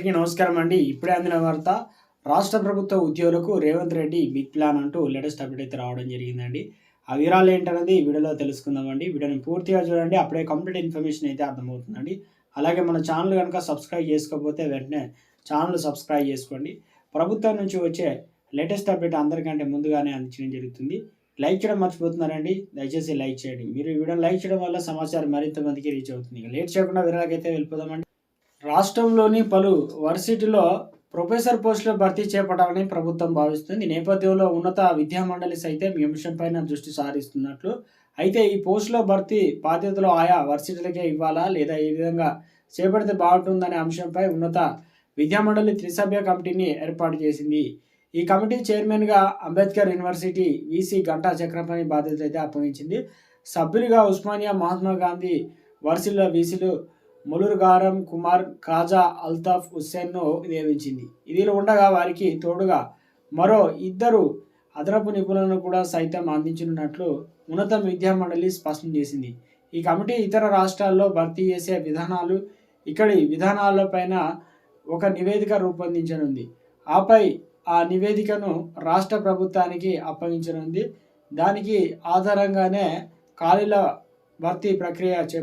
అందరికీ నమస్కారం అండి. ఇప్పుడే అందిన వార్త రాష్ట్ర ప్రభుత్వ ఉద్యోగులకు రేవంత్ రెడ్డి బిగ్ ప్లాన్ అంటూ లేటెస్ట్ అప్డేట్ అయితే రావడం జరిగిందండి. ఆ వివరాలు ఏంటనేది వీడియోలో తెలుసుకుందామండి. వీడియోని పూర్తిగా చూడండి అప్పుడే కంప్లీట్ ఇన్ఫర్మేషన్ అయితే అర్థమవుతుందండి. అలాగే మన ఛానల్ కనుక సబ్స్క్రైబ్ చేసుకోకపోతే వెంటనే ఛానల్ సబ్స్క్రైబ్ చేసుకోండి. ప్రభుత్వం నుంచి వచ్చే లేటెస్ట్ అప్డేట్ అందరికంటే ముందుగానే అందించడం జరుగుతుంది. లైక్ చేయడం మర్చిపోతున్నారండి. దయచేసి లైక్ చేయండి. మీరు ఈ వీడియోని లైక్ చేయడం వల్ల సమాచారం మరింత మందికి రీచ్ అవుతుంది. లేట్ చేయకుండా వివరాలకైతే వెళ్ళిపోదామండి. రాష్ట్రంలోని పలు వర్సిటీలో ప్రొఫెసర్ పోస్టుల భర్తీ చేపట్టాలని ప్రభుత్వం భావిస్తుంది. నేపథ్యంలో ఉన్నత విద్యా మండలి సైతం ఈ అంశంపైన దృష్టి సారిస్తున్నట్లు. అయితే ఈ పోస్టుల భర్తీ బాధ్యతలు ఆయా వర్సిటీలకే ఇవ్వాలా లేదా ఏ విధంగా చేపడితే బాగుంటుందనే అంశంపై ఉన్నత విద్యామండలి త్రిసభ్య కమిటీని ఏర్పాటు చేసింది. ఈ కమిటీ చైర్మన్గా అంబేద్కర్ యూనివర్సిటీ వీసీ గంటా చక్రపాణి బాధ్యతలు అయితే అప్పగించింది. సభ్యులుగా ఉస్మానియా మహాత్మా గాంధీ వర్సిల్ల వీసీలు ములురుగారం కుమార్ ఖాజా అల్తాఫ్ హుస్సేన్ను నియమించింది. ఇదిలో ఉండగా వారికి తోడుగా మరో ఇద్దరు అదనపు నిపుణులను కూడా సైతం అందించనున్నట్లు ఉన్నత విద్యా మండలి స్పష్టం చేసింది. ఈ కమిటీ ఇతర రాష్ట్రాల్లో భర్తీ చేసే విధానాలు ఇక్కడి విధానాలపైన ఒక నివేదిక రూపొందించనుంది. ఆపై ఆ నివేదికను రాష్ట్ర ప్రభుత్వానికి అప్పగించనుంది. దానికి ఆధారంగానే ఖాళీల భర్తీ ప్రక్రియ చే